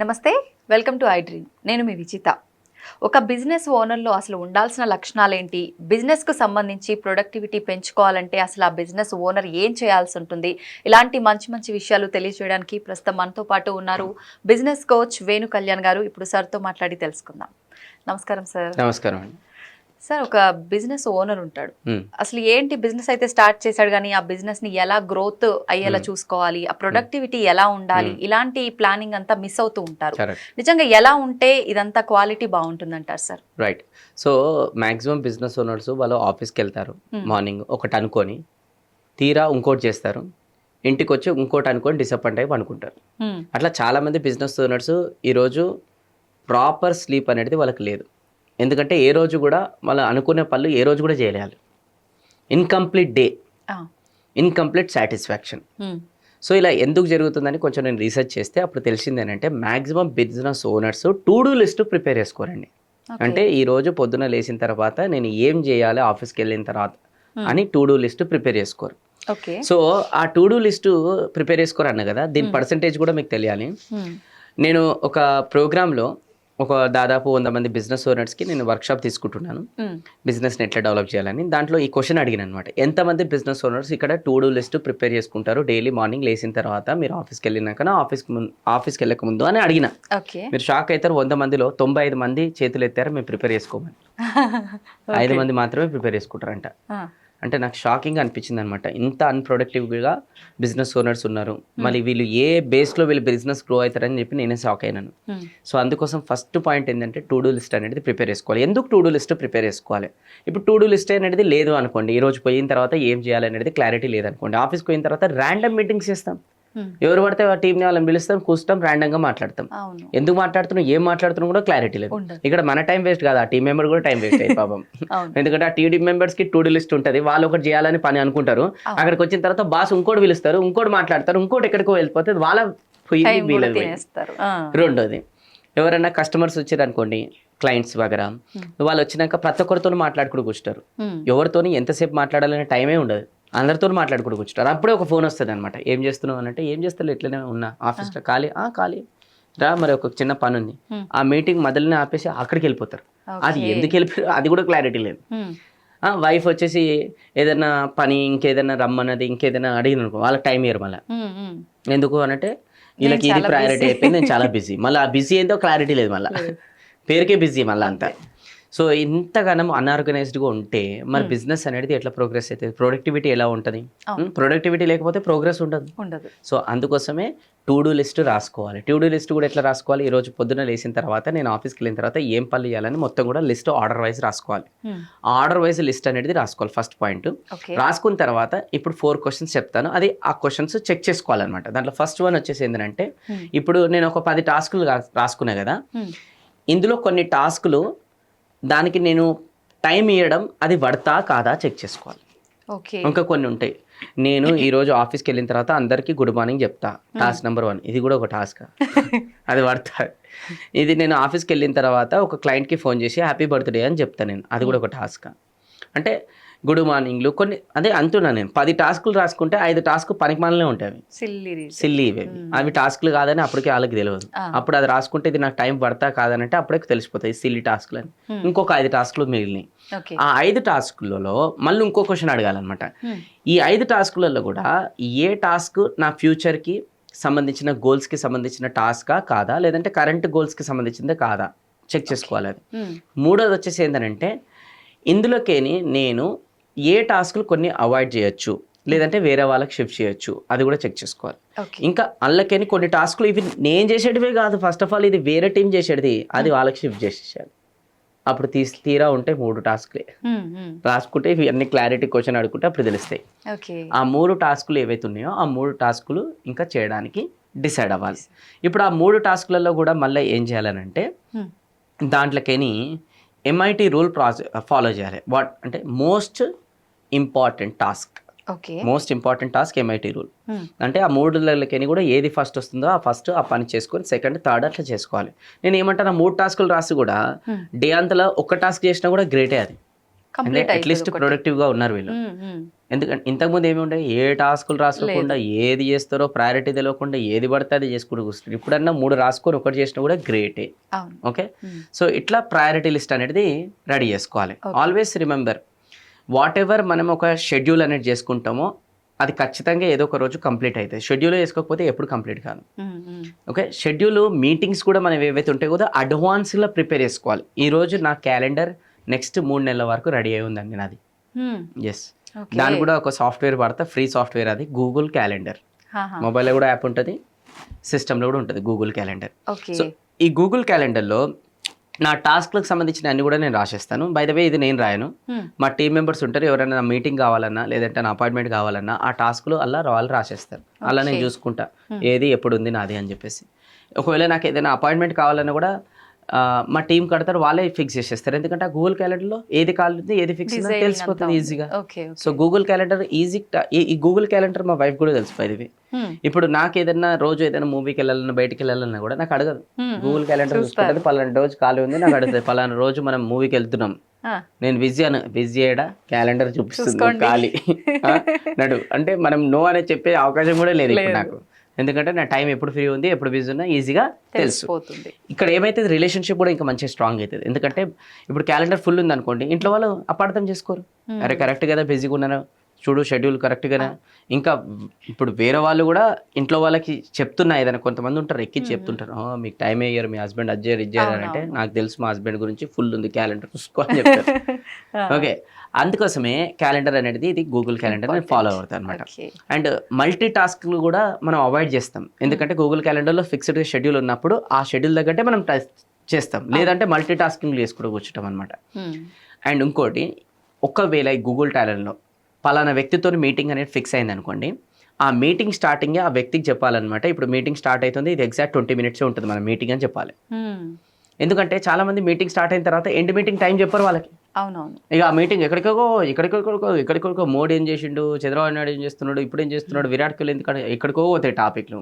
నమస్తే welcome to I dream. నేను మీ విజిత ఒక బిజినెస్ ఓనర్లో అసలు ఉండాల్సిన లక్షణాలు ఏంటి బిజినెస్కు సంబంధించి ప్రొడక్టివిటీ పెంచుకోవాలంటే అసలు ఆ బిజినెస్ ఓనర్ ఏం చేయాల్సి ఉంటుంది? ఇలాంటి మంచి మంచి విషయాలు తెలియజేయడానికి ప్రస్తుతం మనతో పాటు ఉన్నారు బిజినెస్ కోచ్ వేణు కళ్యాణ్ గారు. ఇప్పుడు సార్తో మాట్లాడి తెలుసుకుందాం. నమస్కారం సార్. నమస్కారం అండి. సార్ ఒక బిజినెస్ ఓనర్ ఉంటాడు. అసలు ఏంటి బిజినెస్ అయితే స్టార్ట్ చేశాడు కానీ ఆ బిజినెస్ని ఎలా గ్రోత్ అయ్యేలా. చూసుకోవాలి ఆ ప్రొడక్టివిటీ ఎలా ఉండాలి. ఇలాంటి ప్లానింగ్ అంతా మిస్ అవుతూ ఉంటారు. నిజంగా ఎలా ఉంటే ఇదంతా క్వాలిటీ బాగుంటుంది అంటారు sir? Right. So maximum business owners వాళ్ళు ఆఫీస్కి వెళ్తారు. మార్నింగ్ ఒకటి అనుకొని తీరా ఇంకోటి చేస్తారు ఇంటికి వచ్చి ఇంకోటి అనుకొని డిసప్పాయింట్ అయి అనుకుంటారు అట్లా చాలామంది బిజినెస్ ఓనర్స్ ఈరోజు ప్రాపర్ స్లీప్ అనేది వాళ్ళకి లేదు. ఎందుకంటే ఏ రోజు కూడా వాళ్ళు అనుకునే పనులు ఏ రోజు కూడా చేయలేరు incomplete day incomplete satisfaction so ఇలా ఎందుకు జరుగుతుందని కొంచెం నేను రీసెర్చ్ చేస్తే అప్పుడు తెలిసింది ఏంటంటే maximum business owners to do list prepare చేసుకోరండి అంటే ఈ రోజు పొద్దున లేచిన తర్వాత నేను ఏం చేయాలి ఆఫీస్కి వెళ్ళిన తర్వాత అని టు డూ లిస్ట్ ప్రిపేర్ చేసుకోరు. ఓకే సో ఆ టు డూ లిస్ట్ ప్రిపేర్ చేసుకోరు అన్న కదా దీని పర్సంటేజ్ కూడా మీకు తెలియాలి. నేను ఒక ప్రోగ్రాంలో ఒక దాదాపు వంద మంది బిజినెస్ ఓనర్స్కి నేను వర్క్షాప్ తీసుకుంటున్నాను. బిజినెస్ని ఎట్లా డెవలప్ చేయాలని. దాంట్లో ఈ క్వశ్చన్ అడిగిన అనమాట ఎంతమంది బిజినెస్ ఓనర్స్ ఇక్కడ టు డూ లిస్ట్ ప్రిపేర్ చేసుకుంటారు? డైలీ మార్నింగ్ లేచిన తర్వాత మీరు ఆఫీస్కి వెళ్ళినాక ఆఫీస్కి ముందు ఆఫీస్కి వెళ్ళక ముందు అని అడిగిన. మీరు షాక్ అవుతారు. వంద మందిలో తొంభై ఐదు మంది చేతులు ఎత్తారు. మేము ప్రిపేర్ చేసుకోమని. ఐదు మంది మాత్రమే ప్రిపేర్ చేసుకుంటారంట. అంటే నాకు షాకింగ్ అనిపించింది అనమాట ఇంత అన్ప్రొడక్టివ్గా బిజినెస్ ఓనర్స్ ఉన్నారు. మళ్ళీ వీళ్ళు ఏ బేస్లో వీళ్ళు బిజినెస్ గ్రో అవుతారని చెప్పి నేనే షాక్ అయినాను సో అందుకోసం ఫస్ట్ పాయింట్ ఏంటంటే టు డూ లిస్ట్ అనేది ప్రిపేర్ చేసుకోవాలి. ఎందుకు టు డూ లిస్ట్ ప్రిపేర్ చేసుకోవాలి? ఇప్పుడు టు డూ లిస్ట్ అనేది లేదు అనుకోండి. ఈ రోజు పోయిన తర్వాత ఏం చేయాలి అనేది క్లారిటీ లేదనుకోండి. ఆఫీస్కి పోయిన తర్వాత ర్యాండమ్ మీటింగ్స్ చేస్తాం. ఎవరు పడితే ఆ టీంని వాళ్ళని పిలుస్తాం కూర్చుంటాం ర్యాండమ్గా మాట్లాడతాం. ఎందుకు మాట్లాడుతున్నాం ఏం మాట్లాడుతున్నాం కూడా క్లారిటీ లేదు. ఇక్కడ మన టైం వేస్ట్ కాదు ఆ టీం మెంబర్ కూడా టైం వేస్ట్ అయ్యి పాపం. ఎందుకంటే ఆ టీడీ మెంబర్స్కి టూ లిస్ట్ ఉంటుంది వాళ్ళు ఒకటి చేయాలని పని అనుకుంటారు. అక్కడికి వచ్చిన తర్వాత బాస్ ఇంకోటి పిలుస్తారు ఇంకోటి మాట్లాడతారు ఇంకోటి ఎక్కడికో వెళ్ళిపోతే వాళ్ళ రెండోది ఎవరైనా కస్టమర్స్ వచ్చారు అనుకోండి క్లయింట్స్ వగరా వాళ్ళు వచ్చినాక ప్రతి ఒక్కరితో మాట్లాడుకుంటూ కూర్చుంటారు. ఎవరితోని ఎంతసేపు మాట్లాడాలనే టైమే ఉండదు. అందరితో మాట్లాడుకుంటూ కూర్చుంటారు. అప్పుడే ఒక ఫోన్ వస్తుంది అనమాట ఏం చేస్తున్నావు అని అంటే ఏం చేస్తారు ఇట్లనే ఉన్నా ఆఫీస్లో ఖాళీ ఆ ఖాళీ రా మరి ఒక చిన్న పని ఉంది. ఆ మీటింగ్ మొదలనే ఆపేసి అక్కడికి వెళ్ళిపోతారు. అది ఎందుకు వెళ్ళిపోయారు? అది కూడా క్లారిటీ లేదు. వైఫ్ వచ్చేసి ఏదైనా పని ఇంకేదైనా రమ్మన్నది ఇంకేదైనా అడిగిన అనుకో వాళ్ళకి టైం ఇయ్యరు మళ్ళీ. ఎందుకు అనంటే వీళ్ళకి ఇది ప్రయారిటీ. అయిపోయింది నేను చాలా బిజీ మళ్ళీ ఆ బిజీ ఏందో క్లారిటీ లేదు మళ్ళీ. పేరుకే బిజీ మళ్ళీ అంతా. సో ఇంతగానం అన్ఆర్గనైజ్డ్గా ఉంటే మరి బిజినెస్ అనేది ఎట్లా ప్రోగ్రెస్ అవుతుంది ప్రొడక్టివిటీ ఎలా ఉంటుంది. ప్రొడక్టివిటీ లేకపోతే ప్రోగ్రెస్ ఉండదు. ఉండదు. సో అందుకోసమే టు డూ లిస్ట్ రాసుకోవాలి. టు డూ లిస్ట్ కూడా ఎట్లా రాసుకోవాలి? ఈ రోజు పొద్దున్న లేచిన తర్వాత నేను ఆఫీస్కి వెళ్ళిన తర్వాత ఏం పనులు చేయాలని మొత్తం కూడా లిస్ట్ ఆర్డర్ వైజ్ రాసుకోవాలి. ఆర్డర్ వైజ్ లిస్ట్ అనేది రాసుకోవాలి ఫస్ట్ పాయింట్ రాసుకున్న తర్వాత ఇప్పుడు ఫోర్ క్వశ్చన్స్ చెప్తాను. అది ఆ క్వశ్చన్స్ చెక్ చేసుకోవాలన్నమాట. దాంట్లో ఫస్ట్ వన్ వచ్చేసి ఏంటంటే ఇప్పుడు నేను ఒక పది టాస్కులు రాసుకున్నా కదా. ఇందులో కొన్ని టాస్కులు దానికి నేను టైం ఇవ్వడం అది పడతా కాదా చెక్ చేసుకోవాలి. ఓకే. ఇంకా కొన్ని ఉంటాయి. నేను ఈ రోజు ఆఫీస్కి వెళ్ళిన తర్వాత అందరికీ గుడ్ మార్నింగ్ చెప్తా. Task number one. ఇది కూడా ఒక టాస్క్. అది పడతా. ఇది నేను ఆఫీస్కి వెళ్ళిన తర్వాత ఒక క్లయింట్కి ఫోన్ చేసి హ్యాపీ బర్త్డే అని చెప్తాను నేను. అది కూడా ఒక టాస్క్. అంటే గుడ్ మార్నింగ్లు. కొన్ని అదే అంటున్నా నేను. పది టాస్కులు రాసుకుంటే ఐదు టాస్క్ పనికి మనలే ఉంటాయి సిల్లీ సిల్లీ ఇవి అవి. టాస్క్లు కాదని అప్పటికే వాళ్ళకి తెలియదు. అప్పుడు అది రాసుకుంటే ఇది నాకు టైం పడతా కాదనంటే అప్పుడే తెలిసిపోతాయి సిల్లీ టాస్క్లు అని ఇంకొక ఐదు టాస్క్లు మిగిలినాయి. ఆ ఐదు టాస్క్లలో మళ్ళీ ఇంకో క్వశ్చన్ అడగాలన్నమాట. ఈ ఐదు టాస్క్లలో కూడా ఏ టాస్క్ నా ఫ్యూచర్కి సంబంధించిన గోల్స్కి సంబంధించిన టాస్కా కాదా? లేదంటే కరెంట్ గోల్స్కి సంబంధించిందే కాదా? చెక్ చేసుకోవాలి అది. మూడోది వచ్చేసి ఏంటంటే ఇందులోకేని నేను ఏ టాస్క్లు కొన్ని అవాయిడ్ చేయొచ్చు లేదంటే వేరే వాళ్ళకి షిఫ్ట్ చేయొచ్చు అది కూడా చెక్ చేసుకోవాలి. ఇంకా అందులోకేని కొన్ని టాస్క్లు ఇవి నేను చేసేటివే కాదు. ఫస్ట్ ఆఫ్ ఆల్ ఇది వేరే టీం చేసేది అది వాళ్ళకి షిఫ్ట్ చేసేసాడు అప్పుడు తీసి తీరా ఉంటే మూడు టాస్క్లే. రాసుకుంటే ఇవి అన్ని క్లారిటీ క్వశ్చన్ అడుగుకుంటే అప్పుడు తెలుస్తాయి. ఆ మూడు టాస్కులు ఏవైతే ఉన్నాయో ఆ మూడు టాస్కులు ఇంకా చేయడానికి డిసైడ్ అవ్వాలి. ఇప్పుడు ఆ మూడు టాస్కులలో కూడా మళ్ళీ ఏం చేయాలనంటే దాంట్లోకేని ఎంఐటి రూల్ ప్రాసెస్ ఫాలో చేయాలి. వాట్ అంటే most important task. Okay. Most important task MIT rule. అంటే ఆ మూడులకి కూడా ఏది ఫస్ట్ వస్తుందో ఆ ఫస్ట్ ఆ పని చేసుకొని సెకండ్ థర్డ్ అట్లా చేసుకోవాలి. నేను ఏమంటాను మూడు టాస్కులు రాసి కూడా డే అంతలో ఒక్క టాస్క్ చేసినా కూడా గ్రేటే అది. అట్లీస్ట్ ప్రొడక్టివ్గా ఉన్నారు వీళ్ళు. ఎందుకంటే ఇంతకుముందు ఏమి ఉండే ఏ టాస్కులు రాసుకోకుండా ఏది చేస్తారో ప్రయారిటీ తెలియకుండా ఏది పడితే అది చేసుకుంటూ కూర్చుంటారు ఇప్పుడన్నా మూడు రాసుకొని ఒకటి చేసినా కూడా గ్రేటే. ఓకే? Hmm. సో ఇట్లా ప్రయారిటీ లిస్ట్ అనేది రెడీ చేసుకోవాలి. ఆల్వేస్ రిమెంబర్ వాట్ ఎవర్ మనం ఒక షెడ్యూల్ అనేది చేసుకుంటామో అది ఖచ్చితంగా ఏదో ఒక రోజు కంప్లీట్ అవుతుంది షెడ్యూల్ చేసుకోకపోతే ఎప్పుడు కంప్లీట్ కాదు. ఓకే షెడ్యూల్ మీటింగ్స్ కూడా మనం ఏవైతే ఉంటాయో కూడా అడ్వాన్స్లో ప్రిపేర్ చేసుకోవాలి. ఈ రోజు నా క్యాలెండర్ నెక్స్ట్ మూడు నెలల వరకు రెడీ అయి ఉందండి నాది. ఎస్. దాని కూడా ఒక సాఫ్ట్వేర్ వాడతా ఫ్రీ సాఫ్ట్వేర్ అది గూగుల్ క్యాలెండర్. మొబైల్లో కూడా యాప్ ఉంటుంది సిస్టంలో కూడా ఉంటుంది గూగుల్ క్యాలెండర్ ఓకే సో ఈ గూగుల్ క్యాలెండర్లో నా టాస్క్లకు సంబంధించిన అన్ని కూడా నేను రాసేస్తాను. బై ద వే ఇది నేను రాయను. ఉమ్, మా టీం మెంబర్స్ ఉంటారు ఎవరైనా నా మీటింగ్ కావాలన్నా లేదంటే నా అపాయింట్మెంట్ కావాలన్నా ఆ టాస్క్లు అలా వాళ్ళు రాసేస్తారు. అలా నేను. చూసుకుంటా. Hmm. ఏది ఎప్పుడు ఉంది నాది అని చెప్పేసి. ఒకవేళ నాకు ఏదైనా అపాయింట్మెంట్ కావాలన్నా కూడా మా టీం కడతారు వాళ్ళే ఫిక్స్ చేసేస్తారు. ఎందుకంటే ఆ గూగుల్ క్యాలెండర్లో ఏది కావాలి ఏది ఫిక్స్ తెలిసిపోతుంది ఈజీగా సో గూగుల్ క్యాలెండర్ ఈజీ ఈ గూగుల్ క్యాలెండర్ మా వైఫ్ కూడా తెలిసిపోయింది ఉమ్, ఇప్పుడు నాకు ఏదైనా రోజు ఏదైనా మూవీకి వెళ్ళాలన్నా బయటికి వెళ్ళాలన్నా కూడా నాకు అడగదు. Google calendar. చూసుకుంటుంది పలానా రోజు ఖాళీ ఉంది నాకు అడుగుతుంది. పలానా రోజు మనం మూవీకి వెళ్తున్నాం. నేను బిజీ అను బిజీ చేయడా క్యాలెండర్ చూపిస్తుంది. ఖాళీ. నడు. అంటే మనం నో అనేది చెప్పే అవకాశం కూడా లేదు. నాకు. ఎందుకంటే నా టైం ఎప్పుడు ఫ్రీ ఉంది ఎప్పుడు బిజీ ఉన్నా ఈజీగా తెలుసు. ఇక్కడ ఏమైతే రిలేషన్షిప్ కూడా ఇంకా మంచిగా స్ట్రాంగ్ అవుతుంది. ఎందుకంటే ఇప్పుడు క్యాలెండర్ ఫుల్ ఉంది అనుకోండి ఇంట్లో వాళ్ళు అపార్థం చేసుకోరు. అరే కరెక్ట్ కదా బిజీగా ఉన్నాను చూడు షెడ్యూల్ కరెక్ట్ కదా. ఇంకా ఇప్పుడు వేరే వాళ్ళు కూడా ఇంట్లో వాళ్ళకి చెప్తున్నా ఏదైనా కొంతమంది ఉంటారు ఎక్కి చెప్తుంటారు "ఆ, మీకు టైం అయ్యారు మీ హస్బెండ్ చేయరు" అని అంటే. నాకు తెలుసు మా హస్బెండ్ గురించి ఫుల్ ఉంది క్యాలెండర్ చూసుకో అని చెప్తారు. ఓకే. అందుకోసమే క్యాలెండర్ అనేది ఇది గూగుల్ క్యాలెండర్ నేను ఫాలో అవుతాను అనమాట అండ్ మల్టీ టాస్క్లు కూడా మనం అవాయిడ్ చేస్తాం. ఎందుకంటే గూగుల్ క్యాలెండర్లో ఫిక్స్డ్ షెడ్యూల్ ఉన్నప్పుడు ఆ షెడ్యూల్ తగ్గట్టే మనం చేస్తాం. లేదంటే మల్టీ టాస్కింగ్ చేసుకుంటూ కూర్చుంటాం అనమాట అండ్ ఇంకోటి ఒకవేళ ఈ గూగుల్ టాలెంట్లో పలానా వ్యక్తితో మీటింగ్ అనేది ఫిక్స్ అయింది అనుకోండి ఆ మీటింగ్ స్టార్టింగ్ ఆ వ్యక్తికి చెప్పాలన్నమాట. ఇప్పుడు మీటింగ్ స్టార్ట్ అవుతుంది ఇది ఎగ్జాక్ట్ ట్వంటీ మినిట్స్ ఉంటుంది మన మీటింగ్ అని చెప్పాలి. ఉమ్, ఎందుకంటే చాలా మంది మీటింగ్ స్టార్ట్ అయిన తర్వాత ఎండ్ మీటింగ్ టైం చెప్పరు వాళ్ళకి. అవునవును. ఇక ఆ మీటింగ్ ఎక్కడికో ఎక్కడికో ఎక్కడికో మోడీ ఏం చేసిండు చంద్రబాబు నాయుడు ఏం చేస్తున్నాడు ఇప్పుడు ఏం చేస్తున్నాడు విరాట్ కోహ్లీ ఎందుకంటే ఎక్కడికో పోతాయి టాపిక్లు.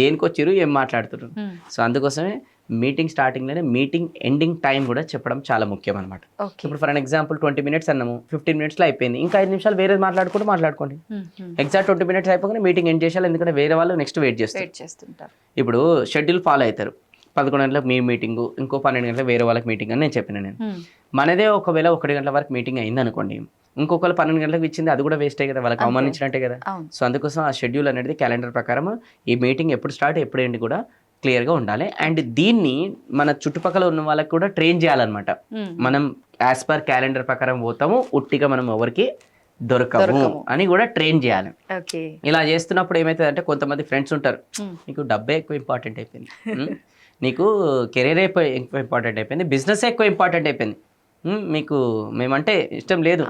దేనికి వచ్చిరు ఏం మాట్లాడుతున్నారు. సో అందుకోసమే మీటింగ్ స్టార్టింగ్లోనే మీటింగ్ ఎండింగ్ టైం కూడా చెప్పడం చాలా ముఖ్యం అనమాట ఇప్పుడు for an example twenty minutes అన్నాము ఫిఫ్టీన్ మినిట్స్లో అయిపోయింది. ఇంకా ఐదు నిమిషాలు వేరే మాట్లాడుకుంటూ మాట్లాడుకోండి. ఎగ్జాక్ట్ ట్వంటీ మినిట్స్ అయిపోగానే మీటింగ్ ఎండ్ చేయాలి ఎందుకంటే వేరే వాళ్ళు నెక్స్ట్ వెయిట్ చేస్తారు. ఇప్పుడు షెడ్యూల్ ఫాలో అవుతారు. పదకొండు గంటలకు మీ మీటింగ్ ఇంకో పన్నెండు గంటలకు వేరే వాళ్ళకి మీటింగ్ అని నేను చెప్పిన నేను. మనదే ఒకవేళ ఒకటి గంటల వరకు మీటింగ్ అయింది అనుకోండి ఇంకొకరు పన్నెండు గంటలకు ఇచ్చింది అది కూడా వేస్టే కదా వాళ్ళకి. అవమానించినట్టే కదా. సో అందుకోసం ఆ షెడ్యూల్ అనేది క్యాలెండర్ ప్రకారం ఈ మీటింగ్ ఎప్పుడు స్టార్ట్ ఎప్పుడు ఎండ్ కూడా క్లియర్గా ఉండాలి. అండ్ దీన్ని మన చుట్టుపక్కల ఉన్న వాళ్ళకి కూడా ట్రైన్ చేయాలన్నమాట. మనం యాజ్ పర్ క్యాలెండర్ ప్రకారం పోతాము ఉట్టిగా మనం ఎవరికి దొరకము. అని కూడా ట్రైన్ చేయాలి. ఇలా చేస్తున్నప్పుడు ఏమవుతుంది అంటే కొంతమంది ఫ్రెండ్స్ ఉంటారు. నీకు డబ్బే ఎక్కువ ఇంపార్టెంట్ అయిపోయింది. నీకు కెరీర్ ఎక్కువ ఇంపార్టెంట్ అయిపోయింది. బిజినెస్ ఎక్కువ ఇంపార్టెంట్ అయిపోయింది. మీకు మేమంటే ఇష్టం లేదు.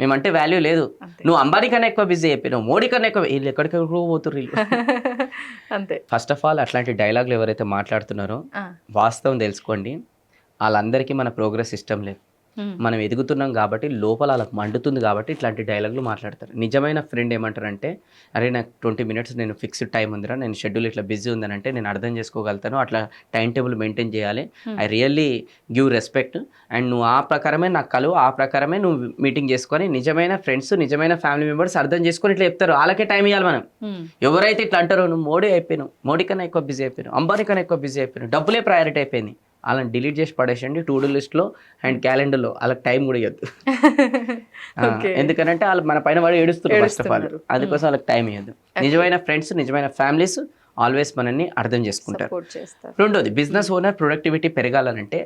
మేమంటే వాల్యూ లేదు. నువ్వు అంబానీ కన్నా ఎక్కువ బిజీ అయిపోయినావు. మోడీ కన్నా ఎక్కువ వీళ్ళు ఎక్కడికెక్కడికో పోతుర్రు వీళ్ళు. అంతే. ఫస్ట్ ఆఫ్ ఆల్ అట్లాంటి డైలాగులు ఎవరైతే మాట్లాడుతున్నారో వాస్తవం తెలుసుకోండి. వాళ్ళందరికీ మన ప్రోగ్రెస్ ఇష్టం లేదు. మనం ఎదుగుతున్నాం కాబట్టి లోపల వాళ్ళకి మండుతుంది కాబట్టి ఇట్లాంటి డైలాగులు మాట్లాడతారు. నిజమైన ఫ్రెండ్ ఏమంటారంటే అరే నాకు ట్వంటీ మినిట్స్ నేను ఫిక్స్డ్ టైం ఉందిరా నేను షెడ్యూల్ ఇట్లా బిజీ ఉందనంటే నేను అర్థం చేసుకోగలుగుతాను అట్లా టైం టేబుల్ మెయింటైన్ చేయాలి. I really give respect and నువ్వు ఆ ప్రకారమే నాకు కలువు ఆ ప్రకారమే నువ్వు మీటింగ్ చేసుకొని నిజమైన ఫ్రెండ్స్ నిజమైన ఫ్యామిలీ మెంబర్స్ అర్థం చేసుకొని ఇట్లా చెప్తారు. వాళ్ళకే టైం ఇవ్వాలి మనం. ఎవరైతే ఇట్లా అంటారో నువ్వు మోడీ అయిపోయినావు మోడీ కన్నా ఎక్కువ బిజీ అయిపోయినావు అంబానీ కన్నా ఎక్కువ బిజీ అయిపోయినావు డబ్బులే ప్రయారిటీ అయిపోయింది వాళ్ళని డిలీట్ చేసి పడేసండి టు డూ లిస్ట్లో అండ్ క్యాలెండర్లో. వాళ్ళకి టైం కూడా ఇవ్వద్దు. ఎందుకంటే వాళ్ళు మన పైన వాడు ఏడుస్తున్నారు ఫస్ట్ ఆఫ్ ఆల్. అందుకోసం వాళ్ళకి టైం ఇవ్వద్దు నిజమైన ఫ్రెండ్స్ నిజమైన ఫ్యామిలీస్ ఆల్వేస్ మనల్ని అర్థం చేసుకుంటారు. రెండోది బిజినెస్ ఓనర్ ప్రొడక్టివిటీ పెరగాలనంటే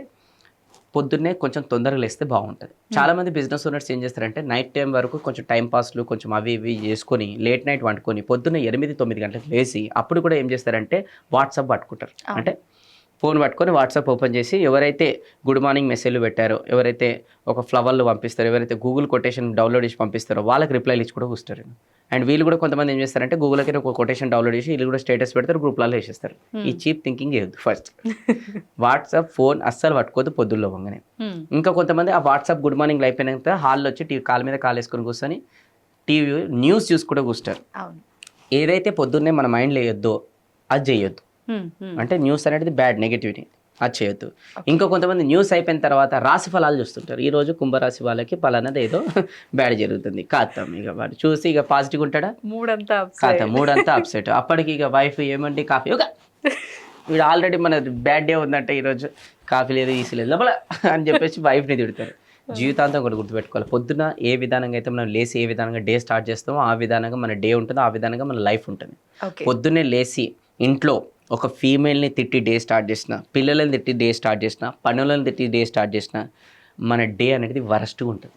పొద్దున్నే కొంచెం తొందరగా లేస్తే బాగుంటుంది. చాలా మంది బిజినెస్ ఓనర్స్ ఏం చేస్తారంటే నైట్ టైం వరకు కొంచెం టైం పాస్లు కొంచెం అవి ఇవి చేసుకొని లేట్ నైట్ వండుకొని పొద్దున్న ఎనిమిది తొమ్మిది గంటలకు లేచి అప్పుడు కూడా ఏం చేస్తారంటే వాట్సాప్ పట్టుకుంటారు. అంటే ఫోన్ పట్టుకొని వాట్సాప్ ఓపెన్ చేసి ఎవరైతే గుడ్ మార్నింగ్ మెసేజ్లు పెట్టారో ఎవరైతే ఒక ఫ్లవర్లు పంపిస్తారో ఎవరైతే గూగుల్ కొటేషన్ డౌన్లోడ్ చేసి పంపిస్తారో వాళ్ళకి రిప్లైలు ఇచ్చి కూడా కూర్చుంటారు. అండ్ వీళ్ళు కూడా కొంతమంది ఏం చేస్తారంటే గూగుల్కి ఒక కొటేషన్ డౌన్లోడ్ చేసి వీళ్ళు కూడా స్టేటస్ పెడతారు గ్రూప్లలో వేసేస్తారు. ఈ చీప్ థింకింగ్ చేయొద్దు ఫస్ట్ వాట్సాప్ ఫోన్ అస్సలు పట్టుకోవద్దు పొద్దుల్లో వంగనే. ఉమ్, ఇంకా కొంతమంది ఆ వాట్సాప్ గుడ్ మార్నింగ్ అయిపోయినాక హాల్లో వచ్చి టీవీ కాలు మీద కాలు వేసుకొని కూర్చొని టీవీ న్యూస్ చూసుకుంటూ కూర్చుంటారు. అవును. ఏదైతే పొద్దున్నే మన మైండ్లో వేయొద్దో అది చేయొద్దు. అంటే న్యూస్ అనేది బ్యాడ్ నెగిటివిటీ. అది చేయొద్దు. ఇంకా కొంతమంది న్యూస్ అయిపోయిన తర్వాత రాశి ఫలాలు చూస్తుంటారు. ఈ రోజు కుంభరాశి వాళ్ళకి పలానాది ఏదో బ్యాడ్ జరుగుతుంది. కాత్తం ఇక వాడు. చూసి ఇక పాజిటివ్ ఉంటాడా? మూడంతా కాత మూడంతా అప్సెట్ అప్పటికి ఇక వైఫ్ ఏమండి? కాఫీ. ఒక వీడు ఆల్రెడీ మన బ్యాడ్ డే ఉందంటే ఈరోజు కాఫీ లేదు ఈసీ లేదు. లోపల అని చెప్పేసి వైఫ్ని తిడతారు. జీవితాంతం కూడా గుర్తుపెట్టుకోవాలి. పొద్దున ఏ విధానంగా అయితే మనం లేసి ఏ విధానంగా డే స్టార్ట్ చేస్తామో ఆ విధానంగా మన డే ఉంటుందో. ఆ విధానంగా మన లైఫ్ ఉంటుంది. పొద్దున్నే లేచి ఇంట్లో ఒక ఫీమేల్ని తిట్టి డే స్టార్ట్ చేసిన పిల్లలని తిట్టి డే స్టార్ట్ చేసిన పనులను తిట్టి డే స్టార్ట్ చేసిన మన డే అనేది వరస్ట్గా ఉంటుంది.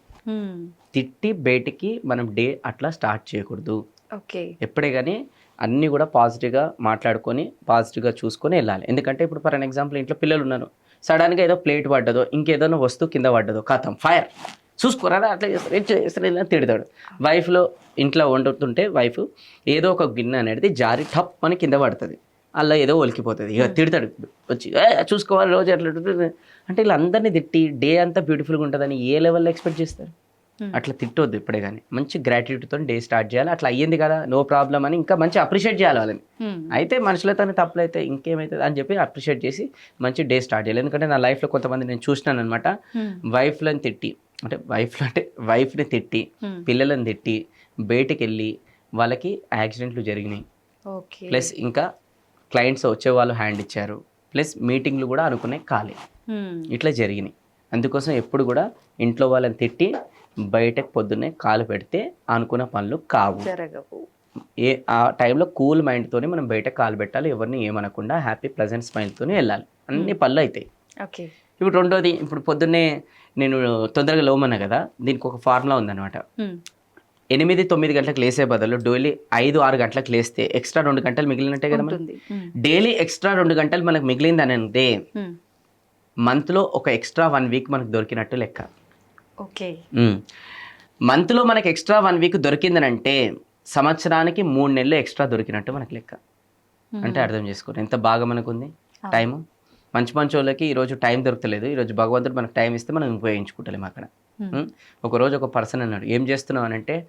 తిట్టి బయటికి మనం డే అట్లా స్టార్ట్ చేయకూడదు. ఓకే. ఎప్పుడే కానీ అన్నీ కూడా పాజిటివ్గా మాట్లాడుకొని పాజిటివ్గా చూసుకొని వెళ్ళాలి. ఎందుకంటే ఇప్పుడు ఫర్ అన్ ఎగ్జాంపుల్ ఇంట్లో పిల్లలు ఉన్నారు. సడన్గా ఏదో ప్లేట్ పడ్డదో ఇంకేదైనా వస్తువు కింద పడ్డదో కథం ఫైర్ చూసుకోరా అట్లా చేస్తారు ఇట్లా చేస్తారు తిడతాడు. వైఫ్లో ఇంట్లో వండుతుంటే వైఫ్ ఏదో ఒక గిన్నె అనేది జారి టప్ అని కింద పడుతుంది. అలా ఏదో ఒలికిపోతుంది. ఇక తిడతాడు. వచ్చి "ఏ, చూసుకోవాలి రోజు అట్లా ఉంటుంది." అంటే ఇలా అందరినీ తిట్టి డే అంతా బ్యూటిఫుల్గా ఉంటుందని ఏ లెవెల్లో ఎక్స్పెక్ట్ చేస్తారు? అట్లా తిట్టొద్దు ఇప్పుడే కానీ మంచి గ్రాటిట్యూడ్తో డే స్టార్ట్ చేయాలి. అట్లా అయ్యింది కదా నో ప్రాబ్లం అని ఇంకా మంచి అప్రిషియేట్ చేయాలి వాళ్ళని. అయితే మనుషులతోనే తప్పులైతే ఇంకేమైతుంది అని చెప్పి అప్రిషియేట్ చేసి మంచి డే స్టార్ట్ చేయాలి. ఎందుకంటే నా లైఫ్లో కొంతమంది నేను చూసినాను అనమాట వైఫ్లను తిట్టి అంటే వైఫ్లో అంటే వైఫ్ని తిట్టి పిల్లలను తిట్టి బయటికి వెళ్ళి వాళ్ళకి యాక్సిడెంట్లు జరిగినాయి. ఓకే. ప్లస్ ఇంకా క్లయింట్స్ వచ్చే వాళ్ళు హ్యాండ్ ఇచ్చారు. ప్లస్ మీటింగ్లు కూడా అనుకునే కాలే ఇట్లా జరిగినాయి. అందుకోసం ఎప్పుడు కూడా ఇంట్లో వాళ్ళని తిట్టి బయటకు పొద్దున్నే కాలు పెడితే అనుకున్న పనులు కావు. జరగవు. ఏ ఆ టైంలో కూల్ మైండ్తోనే మనం బయట కాలు పెట్టాలి. ఎవరిని ఏమనకుండా హ్యాపీ ప్లెజెంట్ స్మైల్తోనే వెళ్ళాలి. అన్ని పనులు అవుతాయి ఓకే. ఇప్పుడు రెండోది ఇప్పుడు పొద్దున్నే నేను తొందరగా లోమన్నా కదా దీనికి ఒక ఫార్ములా ఉందన్నమాట. ఎనిమిది తొమ్మిది గంటలకు లేసే బదులు డైలీ ఐదు ఆరు గంటలకు లేస్తే ఎక్స్ట్రా రెండు గంటలు మిగిలినట్టే కదా డైలీ ఎక్స్ట్రా రెండు గంటలు మనకు మిగిలిందని అంటే మంత్లో ఒక ఎక్స్ట్రా వన్ వీక్ మనకు దొరికినట్టు లెక్క. ఓకే. మంత్లో మనకి ఎక్స్ట్రా వన్ వీక్ దొరికిందని అంటే సంవత్సరానికి మూడు నెలలు ఎక్స్ట్రా దొరికినట్టు మనకు లెక్క. అంటే అర్థం చేసుకోండి. ఎంత బాగా మనకు ఉంది టైము? మంచి మంచి వాళ్ళకి ఈరోజు టైం దొరకలేదు. ఈరోజు భగవంతుడు మనకు టైం ఇస్తే మనం ఉపయోగించుకుంటలేము అక్కడ? ఒకరోజు ఒక పర్సన్ అన్నాడు ఏం చేస్తున్నావు? అని అంటే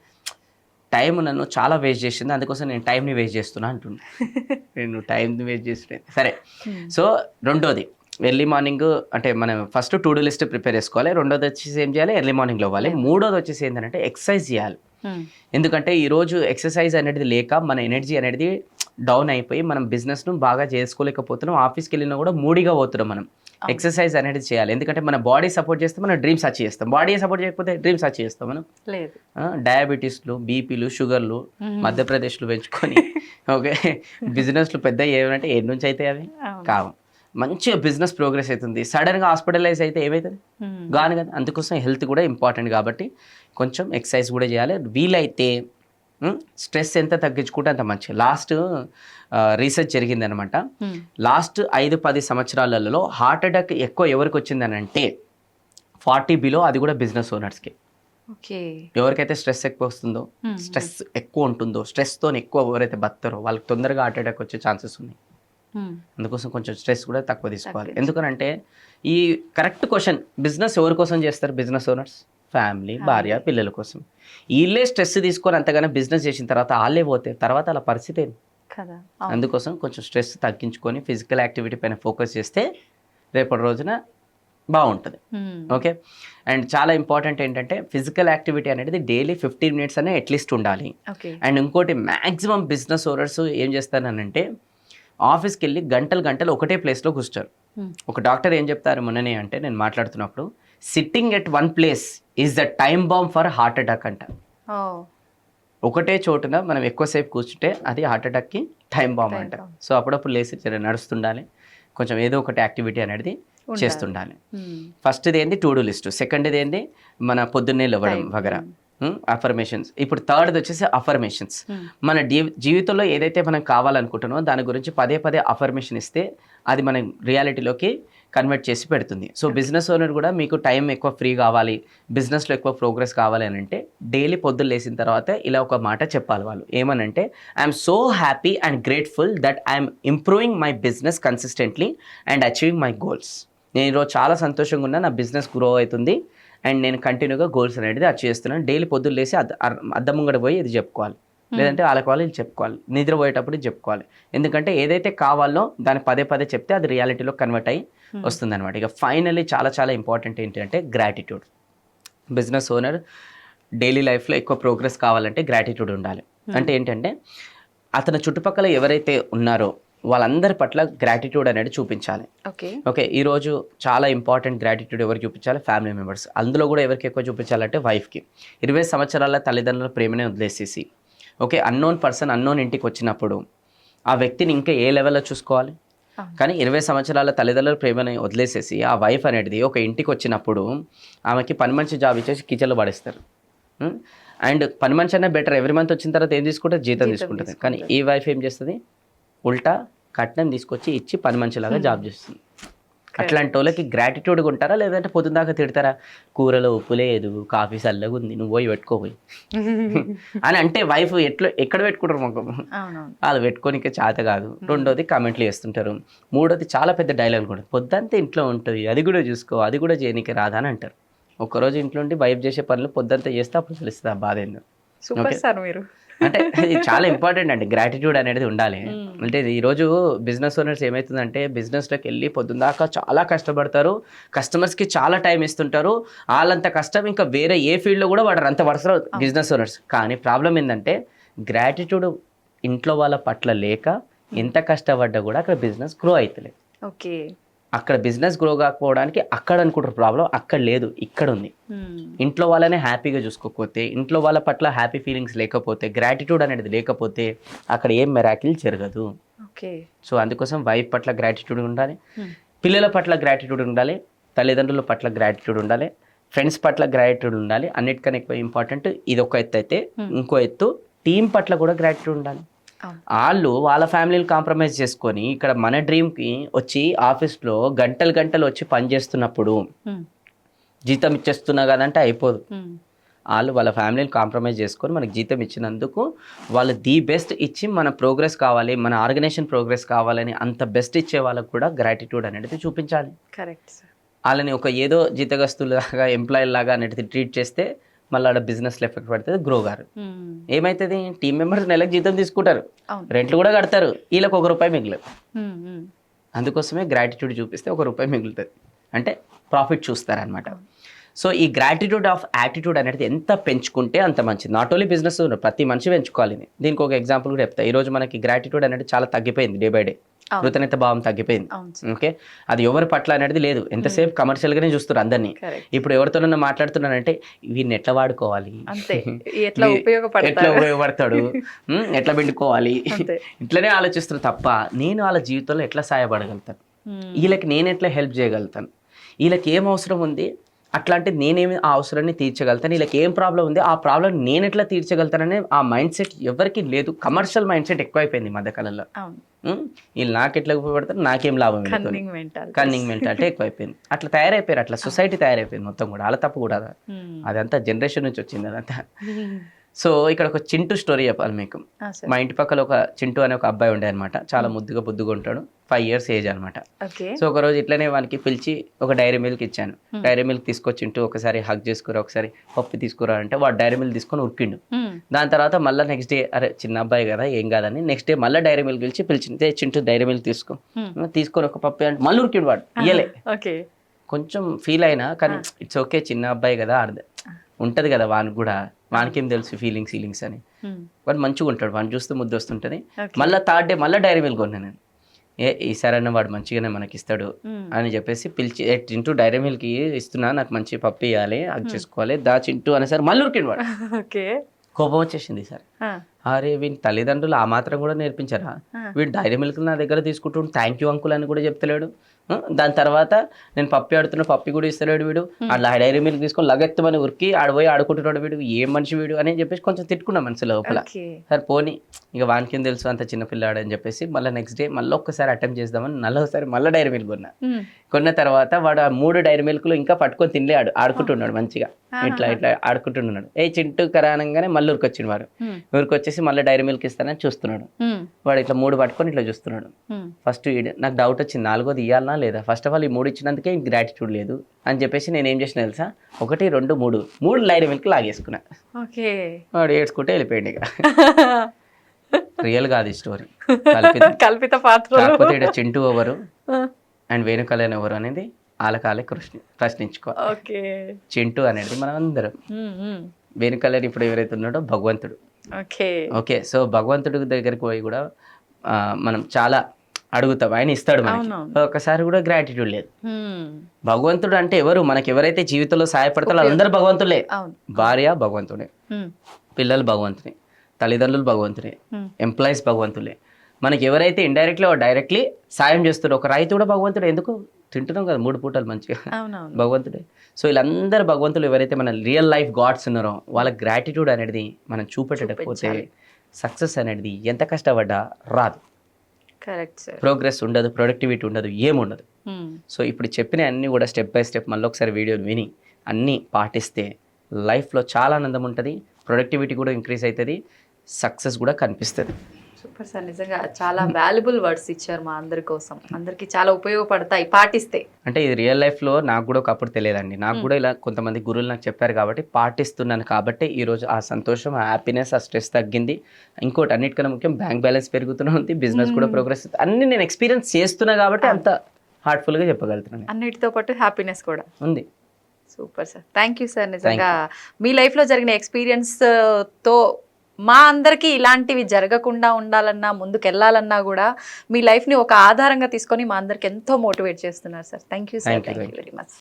టైం నన్ను చాలా వేస్ట్ చేసింది అందుకోసం నేను టైంని వేస్ట్ చేస్తున్నా అంటుండే. నేను టైంని వేస్ట్ చేస్తుండే సరే. సో రెండోది ఎర్లీ మార్నింగ్ అంటే మనం first to do list prepare చేసుకోవాలి రెండోది వచ్చేసి ఏం చేయాలి? ఎర్లీ మార్నింగ్ అవ్వాలి మూడోది వచ్చేసి ఏంటంటే ఎక్సర్సైజ్ చేయాలి. ఎందుకంటే ఈరోజు ఎక్సర్సైజ్ అనేది లేక మన ఎనర్జీ అనేది డౌన్ అయిపోయి మనం బిజినెస్ను బాగా చేసుకోలేకపోతున్నాం ఆఫీస్కి వెళ్ళినా కూడా మూడిగా పోతున్నాం మనం. ఎక్సర్సైజ్ అనేది చేయాలి. ఎందుకంటే మన బాడీ సపోర్ట్ చేస్తే మనం డ్రీమ్స్ అచీవ్ చేస్తాం. బాడీ సపోర్ట్ చేయకపోతే డ్రీమ్స్ అచీవ్ చేస్తాం మనం. డయాబెటీస్లు బీపీలు షుగర్లు మధ్యప్రదేశ్లు పెంచుకొని ఓకే? బిజినెస్లు పెద్ద ఏమంటే ఎన్ని నుంచి అయితే అవి. కావు. మంచిగా బిజినెస్ ప్రోగ్రెస్ అవుతుంది. సడన్గా హాస్పిటలైజ్ అయితే ఏమవుతుంది. గాను కదా. అందుకోసం హెల్త్ కూడా ఇంపార్టెంట్ కాబట్టి కొంచెం ఎక్సర్సైజ్ కూడా చేయాలి. వీలైతే స్ట్రెస్ ఎంత తగ్గించుకుంటే అంత మంచిది లాస్ట్ రీసెర్చ్ జరిగిందనమాట. లాస్ట్ ఐదు పది సంవత్సరాలలో హార్ట్ అటాక్ ఎక్కువ ఎవరికి వచ్చిందని అంటే ఫార్టీ బిలో అది కూడా బిజినెస్ ఓనర్స్కి ఓకే ఎవరికైతే స్ట్రెస్ ఎక్కువ వస్తుందో. స్ట్రెస్ ఎక్కువ ఉంటుందో స్ట్రెస్తో ఎక్కువ ఎవరైతే బతారో వాళ్ళకి తొందరగా హార్ట్ అటాక్ వచ్చే ఛాన్సెస్ ఉన్నాయి. అందుకోసం కొంచెం స్ట్రెస్ కూడా తక్కువ తీసుకోవాలి. ఎందుకనంటే ఈ కరెక్ట్ క్వశ్చన్ బిజినెస్ ఎవరి కోసం చేస్తారు బిజినెస్ ఓనర్స్ ఫ్యామిలీ భార్య పిల్లల కోసం. వీళ్ళే స్ట్రెస్ తీసుకొని అంతగానో బిజినెస్ చేసిన తర్వాత వాళ్ళే పోతే తర్వాత అలా పరిస్థితి ఏంది? కదా అందుకోసం కొంచెం స్ట్రెస్ తగ్గించుకొని ఫిజికల్ యాక్టివిటీ పైన ఫోకస్ చేస్తే రేపటి రోజున బాగుంటుంది. మ్మ్. ఓకే? అండ్ చాలా ఇంపార్టెంట్ ఏంటంటే ఫిజికల్ యాక్టివిటీ అనేది డైలీ ఫిఫ్టీన్ మినిట్స్ అనే అట్లీస్ట్ ఉండాలి. అండ్ ఇంకోటి మ్యాక్సిమం బిజినెస్ ఓనర్స్ ఏం చేస్తారనంటే ఆఫీస్కి వెళ్ళి గంటలు గంటలు ఒకటే ప్లేస్లో కూర్చోరు మ్మ్. ఒక డాక్టర్ ఏం చెప్తారు మొన్ననే అంటే నేను మాట్లాడుతున్నప్పుడు sitting at one place is the time bomb for heart attack అంట. ఓ ఒకటే చోటున మనం ఎక్కువసేపు కూర్చుంటే అది హార్ట్ అటాక్కి టైం బాంబ్ అంట. సో అప్పుడప్పుడు లేచి జర నడుస్తుండాలి. కొంచెం ఏదో ఒకటి యాక్టివిటీ అనేది. చేస్తుండాలి. ఫస్ట్ది ఏంది టు డూ లిస్ట్ సెకండ్ది ఏంది మన పొద్దున్నే లేవడం. వగరా. అఫర్మేషన్స్ ఇప్పుడు థర్డ్ది వచ్చేసి అఫర్మేషన్స్ మ్మ్. మన జీవితంలో ఏదైతే మనం కావాలనుకుంటున్నామో దాని గురించి పదే పదే అఫర్మేషన్ ఇస్తే అది మన రియాలిటీలోకి కన్వర్ట్ చేసి పెడుతుంది. సో బిజినెస్ ఓనర్ కూడా మీకు టైం ఎక్కువ ఫ్రీ కావాలి బిజినెస్లో ఎక్కువ ప్రోగ్రెస్ కావాలి అని అంటే డైలీ పొద్దున్న లేచిన తర్వాత ఇలా ఒక మాట చెప్పాలి వాళ్ళు. ఏమనంటే I'm so happy and grateful that I'm improving my business consistently and achieving my goals నేను ఈరోజు చాలా సంతోషంగా ఉన్నా నా బిజినెస్ గ్రో అవుతుంది అండ్ నేను కంటిన్యూగా గోల్స్ అనేది అచీవ్ చేస్తున్నాను. డైలీ పొద్దున్న లేసి అద్ద అర్- అద్దం ముంగడ పోయి ఇది చెప్పుకోవాలి. లేదంటే వాళ్ళకి వాళ్ళు చెప్పుకోవాలి. నిద్రపోయేటప్పుడు చెప్పుకోవాలి. ఎందుకంటే ఏదైతే కావాలో దాన్ని పదే పదే చెప్తే అది రియాలిటీలో కన్వర్ట్ అయ్యి. వస్తుంది అనమాట ఇక ఫైనల్లీ చాలా చాలా ఇంపార్టెంట్ ఏంటంటే గ్రాటిట్యూడ్ బిజినెస్ ఓనర్ డైలీ లైఫ్లో ఎక్కువ ప్రోగ్రెస్ కావాలంటే గ్రాటిట్యూడ్ ఉండాలి. అంటే ఏంటంటే అతని చుట్టుపక్కల ఎవరైతే ఉన్నారో వాళ్ళందరి పట్ల గ్రాటిట్యూడ్ అనేది చూపించాలి. ఓకే. ఓకే ఈరోజు చాలా ఇంపార్టెంట్ గ్రాటిట్యూడ్ ఎవరికి చూపించాలి? ఫ్యామిలీ మెంబర్స్ అందులో కూడా ఎవరికి ఎక్కువ చూపించాలంటే వైఫ్కి ఇరవై సంవత్సరాల తల్లిదండ్రుల ప్రేమనే వదిలేసేసి. ఓకే అన్నోన్ పర్సన్ అన్నోన్ ఇంటికి వచ్చినప్పుడు ఆ వ్యక్తిని ఇంకా ఏ లెవెల్లో చూసుకోవాలి. కానీ ఇరవై సంవత్సరాల తల్లిదండ్రుల ప్రేమని వదిలేసేసి ఆ వైఫ్ అనేది ఒక ఇంటికి వచ్చినప్పుడు ఆమెకి పని మంచి జాబ్ ఇచ్చేసి కిచెన్లో పడేస్తారు. అండ్ పని మంచి అనే బెటర్ ఎవ్రీ మంత్ వచ్చిన తర్వాత ఏం తీసుకుంటుంది? జీతం తీసుకుంటుంది. కానీ ఈ వైఫ్ ఏం చేస్తుంది? ఉల్టా కట్నం తీసుకొచ్చి ఇచ్చి పని మంచిలాగా జాబ్ చేస్తుంది. అట్లాంటి వాళ్ళకి గ్రాటిట్యూడ్గా ఉంటారా లేదంటే పొద్దున్న దాకా తిడతారా? కూరలో ఉప్పు లేదు కాఫీ చల్లగా ఉంది నువ్వు పోయి పెట్టుకోపోయి అని అంటే వైఫ్ ఎట్లా ఎక్కడ పెట్టుకుంటారు మొక్క వాళ్ళు పెట్టుకోనికే చేత కాదు. రెండోది కామెంట్లు చేస్తుంటారు. మూడోది చాలా పెద్ద డైలాగ్ కూడా. పొద్దంతా ఇంట్లో ఉంటుంది అది కూడా చూసుకో అది కూడా చేయనీకి రాదా అని అంటారు. ఒక్కరోజు ఇంట్లో ఉండి వైఫ్ చేసే పనులు పొద్దంతా చేస్తే అప్పుడు తెలుస్తుంది ఆ బాధ ఏందో. సూపర్ స్టార్ మీరు. అంటే ఇది చాలా ఇంపార్టెంట్ అండి. గ్రాటిట్యూడ్ అనేది ఉండాలి. అంటే ఈరోజు బిజినెస్ ఓనర్స్ ఏమవుతుందంటే బిజినెస్లోకి వెళ్ళి పొద్దున్న దాకా చాలా కష్టపడతారు. కస్టమర్స్కి చాలా టైం ఇస్తుంటారు. వాళ్ళంత కష్టం ఇంకా వేరే ఏ ఫీల్డ్లో కూడా వాడు అంత వరుసలో బిజినెస్ ఓనర్స్ కానీ ప్రాబ్లం ఏంటంటే గ్రాటిట్యూడ్ ఇంట్లో వాళ్ళ పట్ల లేక ఎంత కష్టపడ్డా కూడా అక్కడ బిజినెస్ గ్రో అవుతలేదు ఓకే. అక్కడ బిజినెస్ గ్రో కాకపోవడానికి అక్కడ అనుకుంటారు. ప్రాబ్లం అక్కడ లేదు ఇక్కడ ఉంది. ఇంట్లో వాళ్ళనే హ్యాపీగా చూసుకోకపోతే ఇంట్లో వాళ్ళ పట్ల హ్యాపీ ఫీలింగ్స్ లేకపోతే గ్రాటిట్యూడ్ అనేది లేకపోతే అక్కడ ఏం మెరాకిల్ జరగదు. ఓకే. సో అందుకోసం వైఫ్ పట్ల గ్రాటిట్యూడ్ ఉండాలి. పిల్లల పట్ల గ్రాటిట్యూడ్ ఉండాలి. తల్లిదండ్రుల పట్ల గ్రాటిట్యూడ్ ఉండాలి. ఫ్రెండ్స్ పట్ల గ్రాటిట్యూడ్ ఉండాలి. అన్నిటికన్నా ఎక్కువ ఇంపార్టెంట్ ఇది ఒక ఎత్తు అయితే Hmm. ఇంకో ఎత్తు టీం పట్ల కూడా గ్రాటిట్యూడ్ ఉండాలి. వాళ్ళు వాళ్ళ ఫ్యామిలీని కాంప్రమైజ్ చేసుకొని ఇక్కడ మన డ్రీమ్కి వచ్చి ఆఫీస్లో గంటలు గంటలు వచ్చి పని చేస్తున్నప్పుడు జీతం ఇచ్చేస్తున్నా కదంటే అయిపోదు. వాళ్ళు వాళ్ళ ఫ్యామిలీని కాంప్రమైజ్ చేసుకొని మనకి జీతం ఇచ్చినందుకు వాళ్ళు ది బెస్ట్ ఇచ్చి మన ప్రోగ్రెస్ కావాలి మన ఆర్గనైజేషన్ ప్రోగ్రెస్ కావాలని అంత బెస్ట్ ఇచ్చే వాళ్ళకు కూడా గ్రాటిట్యూడ్ అనేది చూపించాలి. Correct sir. వాళ్ళని ఒక ఏదో జీతగస్తులాగా ఎంప్లాయీ లాగా అనేది ట్రీట్ చేస్తే మళ్ళీ ఆడ బిజినెస్లో ఎఫెక్ట్ పడుతుంది గ్రో. గారు ఏమవుతుంది టీం మెంబర్స్ నెలకు జీతం తీసుకుంటారు. రెంట్లు కూడా కడతారు. వీళ్ళకి ఒక రూపాయి మిగిలేదు. అందుకోసమే గ్రాటిట్యూడ్ చూపిస్తే ఒక రూపాయి మిగులుతుంది. అంటే ప్రాఫిట్ చూస్తారనమాట సో ఈ గ్రాటిట్యూడ్ ఆఫ్ యాటిట్యూడ్ అనేది ఎంత పెంచుకుంటే అంత మంచిది. నాట్ ఓన్లీ బిజినెస్ ప్రతి మనిషి పెంచుకోవాలి. దీనికి ఒక ఎగ్జాంపుల్ కూడా చెప్తా. ఈ రోజు మనకి గ్రాటిట్యూడ్ అనేది చాలా తగ్గిపోయింది డే బై డే. కృతజ్ఞత భావం తగ్గిపోయింది. ఓకే? అది ఎవరి పట్ల అనేది లేదు. ఎంతసేపు కమర్షియల్గానే చూస్తారు అందరినీ. ఇప్పుడు ఎవరితోనన్నా మాట్లాడుతున్నానంటే వీడిని ఎట్లా వాడుకోవాలి? అంతే. ఎట్లా ఉపయోగపడతాడు? ఎట్లా అంతే. ఇట్లనే ఆలోచిస్తారు తప్ప నేను వాళ్ళ జీవితంలో ఎట్లా సహాయపడగలుగుతాను ఉమ్, వీళ్ళకి నేను ఎట్లా హెల్ప్ చేయగలుగుతాను? వీళ్ళకి ఏం అవసరం ఉంది? అట్లాంటి నేనేమి ఆ అవసరాన్ని తీర్చగలుగుతాను వీళ్ళకి ఏం ప్రాబ్లం ఉంది ఆ ప్రాబ్లం నేను ఎట్లా తీర్చగలుగుతాననే ఆ మైండ్ సెట్ ఎవరికి లేదు. కమర్షియల్ మైండ్ సెట్ ఎక్కువైపోయింది అవును. ఉమ్, వీళ్ళు నాకు ఎట్లా ఉపయోగపడతారు నాకేం లాభం. కన్నింగ్ మెంటాలిటీ ఎక్కువైపోయింది. అట్లా తయారైపోయారు అట్లా సొసైటీ తయారైపోయింది మొత్తం కూడా. అలా తప్పు కూడా. అది. అదంతా జనరేషన్ నుంచి వచ్చింది అదంతా. సో ఇక్కడ ఒక చింటూ స్టోరీ చెప్పాలి మీకు. మా ఇంటి పక్కల ఒక చింటూ అనే ఒక అబ్బాయి ఉండే అనమాట చాలా ముద్దుగా బుద్దుగా ఉంటాడు. ఫైవ్ ఇయర్స్ ఏజ్ అనమాట సో ఒక రోజు ఇట్లనే వానికి పిలిచి ఒక డైరీ మిల్క్ ఇచ్చాను. డైరీ మిల్క్ తీసుకొచ్చి ఇంటూ ఒకసారి హగ్ చేసుకురా ఒకసారి పప్పు తీసుకురా అంటే వాడు డైరీ మిల్క్ తీసుకొని ఉరికిండు. దాని తర్వాత మళ్ళీ నెక్స్ట్ డే అరే చిన్న అబ్బాయి కదా ఏం కాదని నెక్స్ట్ డే మళ్ళీ డైరీ మిల్క్ పిలిచి పిలిచింది "ఏ, చింటూ డైరీ మిల్క్ తీసుకో. తీసుకొని ఒక పప్పు అంటే మళ్ళీ ఉరికిండు వాడు. ఇయ్యలే. ఓకే. కొంచెం ఫీల్ అయినా కానీ ఇట్స్ ఓకే చిన్న అబ్బాయి కదా ఉంటది కదా వానికి కూడా. వానికేం తెలుసు ఫీలింగ్స్ ఫీలింగ్స్ అని. వాడు మంచిగా ఉంటాడు వాడిని చూస్తే ముద్దు వస్తుంటది. మళ్ళీ థర్డ్ డే మళ్ళీ డైరీ మిల్క్ కొన్నాను నేను. ఏ ఈసారైనా వాడు మంచిగానే మనకి ఇస్తాడు అని చెప్పేసి పిలిచి "ఏ, చింటూ డైరీ మిల్క్ ఇస్తున్నా నాకు మంచి పప్పు ఇవ్వాలి అది చేసుకోవాలి దా చింటూ అనేసరి మళ్ళీ ఉరికిండు వాడు. ఓకే కోపం వచ్చేసింది సార్ అరే వీని తల్లిదండ్రులు ఆ మాత్రం కూడా నేర్పించారా? వీడు డైరీ మిల్క్ నా దగ్గర తీసుకుంటుండు థ్యాంక్ యూ అంకుల్ అని కూడా చెప్తలేడు. దాని తర్వాత నేను పప్పి ఆడుతున్న పప్పి కూడా ఇస్తలేడు వీడు. అట్లా డైరీ మిల్క్ తీసుకొని లగెత్తమని ఉరికి ఆడపోయి ఆడుకుంటున్నాడు వీడు. ఏం మనిషి వీడు అని చెప్పేసి కొంచెం తిట్టుకున్నా మనసు లోపల. సరే పోనీ ఇక వానికి ఏం తెలుసు అంత చిన్న పిల్లాడు అని చెప్పేసి మళ్ళీ నెక్స్ట్ డే మళ్ళీ ఒక్కసారి అటెంప్ట్ చేద్దామని నల్లోసారి మళ్ళీ డైరీ మిల్క్ కొన్నా. కొన్న తర్వాత వాడు ఆ మూడు డైరీ మిల్క్లు ఇంకా పట్టుకొని తినలే ఆడు ఆడుకుంటున్నాడు మంచిగా. ఇట్లా ఇట్లా ఆడుకుంటున్నాడు. ఏ చింటూ కరానంగానే మళ్ళీ ఉరికొచ్చిండు వాడు. ఊరికి చేసి మళ్ళీ డైరీ మిల్క్ ఇస్తానని చూస్తున్నాడు. వాడు ఇట్లా మూడు పట్టుకొని ఇట్లా చూస్తున్నాడు. ఫస్ట్ నాకు డౌట్ వచ్చింది నాలుగోది ఇవ్వాలనా లేదా? ఫస్ట్ ఆఫ్ ఆల్ ఈ మూడు ఇచ్చినందుకే గ్రాటిట్యూడ్ లేదు అని చెప్పేసి నేను ఏం చేసిన తెలుసా? ఒకటి రెండు మూడు. మూడు డైరీ మిల్క్ లాగేసుకున్నా. ఓకే. వాడు ఏడ్చుకుంటే వెళ్ళిపోయింది ఇక. రియల్ కాదు ఈ స్టోరీ కల్పితం. కాకపోతే ఇక్కడ చింటూ ఎవరు? అండ్ వేణుకళ్యాణ్ ఎవరు అనేది ఆలకాలే కృష్ణ ప్రశ్నించుకో. ఓకే. చింటూ అనేది మనం అందరం. వేణుకళ్యాణ్ ఇప్పుడు ఎవరైతే ఉన్నాడో భగవంతుడు. ఓకే. ఓకే సో భగవంతుడి దగ్గరికి పోయి కూడా మనం చాలా అడుగుతాం. ఆయన ఇస్తాడు మనకి. ఒకసారి కూడా గ్రాటిట్యూడ్ లేదు. భగవంతుడు అంటే ఎవరు? మనకి ఎవరైతే జీవితంలో సహాయపడతారో అందరు భగవంతులే. భార్య భగవంతుడే. పిల్లలు భగవంతుడే. తల్లిదండ్రులు భగవంతుడే. ఎంప్లాయీస్ భగవంతులే. మనకి ఎవరైతే ఇండైరెక్ట్లీ డైరెక్ట్లీ సాయం చేస్తారో ఒక రైతు కూడా భగవంతుడే. ఎందుకు? తింటున్నాం కదా మూడు పూటలు మంచిగా. భగవంతుడే. సో వీళ్ళందరూ భగవంతులు ఎవరైతే మన రియల్ లైఫ్ గాడ్స్ ఉన్నారో వాళ్ళ గ్రాటిట్యూడ్ అనేది మనం చూపెట్టకపోతే సక్సెస్ అనేది ఎంత కష్టపడ్డా రాదు. కరెక్ట్ సార్ ప్రోగ్రెస్ ఉండదు ప్రొడక్టివిటీ ఉండదు ఏముండదు. ఉమ్, సో ఇప్పుడు చెప్పిన అన్నీ కూడా స్టెప్ బై స్టెప్ మళ్ళీ ఒకసారి వీడియోలు విని అన్నీ పాటిస్తే లైఫ్లో చాలా ఆనందం ఉంటుంది ప్రొడక్టివిటీ కూడా ఇంక్రీజ్ అవుతుంది సక్సెస్ కూడా కనిపిస్తుంది. సూపర్ సార్ నిజంగా చాలా వాల్యుబుల్ వర్డ్స్ ఇచ్చారు మా అందరి కోసం. అందరికి చాలా ఉపయోగపడతాయి పాటిస్తే. అంటే ఇది రియల్ లైఫ్లో నాకు కూడా ఒకప్పుడు తెలియదండి. నాకు కూడా ఇలా కొంతమంది గురువులు నాకు చెప్పారు కాబట్టి పాటిస్తున్నాను. కాబట్టి ఈరోజు ఆ సంతోషం ఆ హ్యాపీనెస్ ఆ స్ట్రెస్ తగ్గింది. ఇంకోటి అన్నిటికన్నా ముఖ్యం బ్యాంక్ బ్యాలెన్స్ పెరుగుతూనే ఉంది బిజినెస్ కూడా ప్రోగ్రెస్ అన్ని నేను ఎక్స్పీరియన్స్ చేస్తున్నా కాబట్టి అంత హార్ట్ఫుల్గా చెప్పగలుగుతున్నాను అన్నిటితో పాటు హ్యాపీనెస్ కూడా. ఉంది. Super sir. Thank you sir. నిజంగా మీ లైఫ్లో జరిగిన ఎక్స్పీరియన్స్తో మా అందరికీ ఇలాంటివి జరగకుండా ఉండాలన్నా ముందుకు వెళ్ళాలన్నా కూడా మీ లైఫ్ని ఒక ఆధారంగా తీసుకొని మా అందరికి ఎంతో మోటివేట్ చేస్తున్నారు sir. Thank you sir thank you very much.